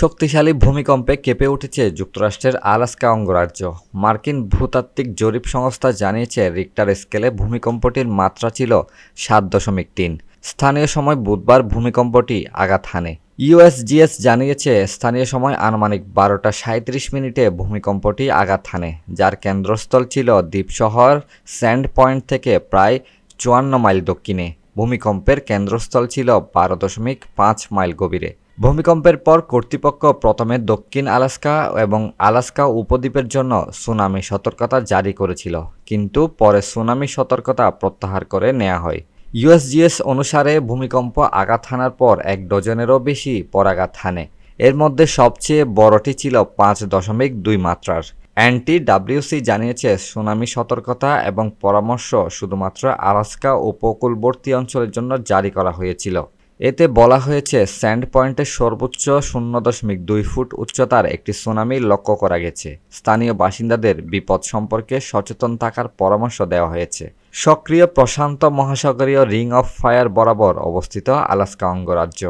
শক্তিশালী ভূমিকম্পে কেঁপে উঠেছে যুক্তরাষ্ট্রের আলাস্কা অঙ্গরাজ্য। মার্কিন ভূতাত্ত্বিক জরিপ সংস্থা জানিয়েছে, রিক্টার স্কেলে ভূমিকম্পটির মাত্রা ছিল সাত দশমিক তিন। স্থানীয় সময় বুধবার ভূমিকম্পটি আঘাত হানে। ইউএসজিএস জানিয়েছে, স্থানীয় সময় আনুমানিক বারোটা সাঁত্রিশ মিনিটে ভূমিকম্পটি আঘাত হানে, যার কেন্দ্রস্থল ছিল দ্বীপশহর স্যান্ড পয়েন্ট থেকে প্রায় চুয়ান্ন মাইল দক্ষিণে। ভূমিকম্পের কেন্দ্রস্থল ছিল বারো দশমিক পাঁচ মাইল গভীরে। ভূমিকম্পের পর কর্তৃপক্ষ প্রথমে দক্ষিণ আলাস্কা এবং আলাস্কা উপদ্বীপের জন্য সুনামি সতর্কতা জারি করেছিল, কিন্তু পরে সুনামি সতর্কতা প্রত্যাহার করে নেওয়া হয়। ইউএসজিএস অনুসারে ভূমিকম্প আঘাত হানার পর এক ডজনেরও বেশি পরাঘাত হানে। এর মধ্যে সবচেয়ে বড়টি ছিল পাঁচ দশমিক দুই মাত্রার। অ্যান্টি ডাব্লিউসি জানিয়েছে, সুনামি সতর্কতা এবং পরামর্শ শুধুমাত্র আলাস্কা উপকূলবর্তী অঞ্চলের জন্য জারি করা হয়েছিল। এতে বলা হয়েছে, স্যান্ড পয়েন্টের সর্বোচ্চ শূন্য দশমিক দুই ফুট উচ্চতার একটি সুনামি লক্ষ্য করা গেছে। স্থানীয় বাসিন্দাদের বিপদ সম্পর্কে সচেতন থাকার পরামর্শ দেওয়া হয়েছে। সক্রিয় প্রশান্ত মহাসাগরীয় রিং অফ ফায়ার বরাবর অবস্থিত আলাস্কা অঙ্গরাজ্য।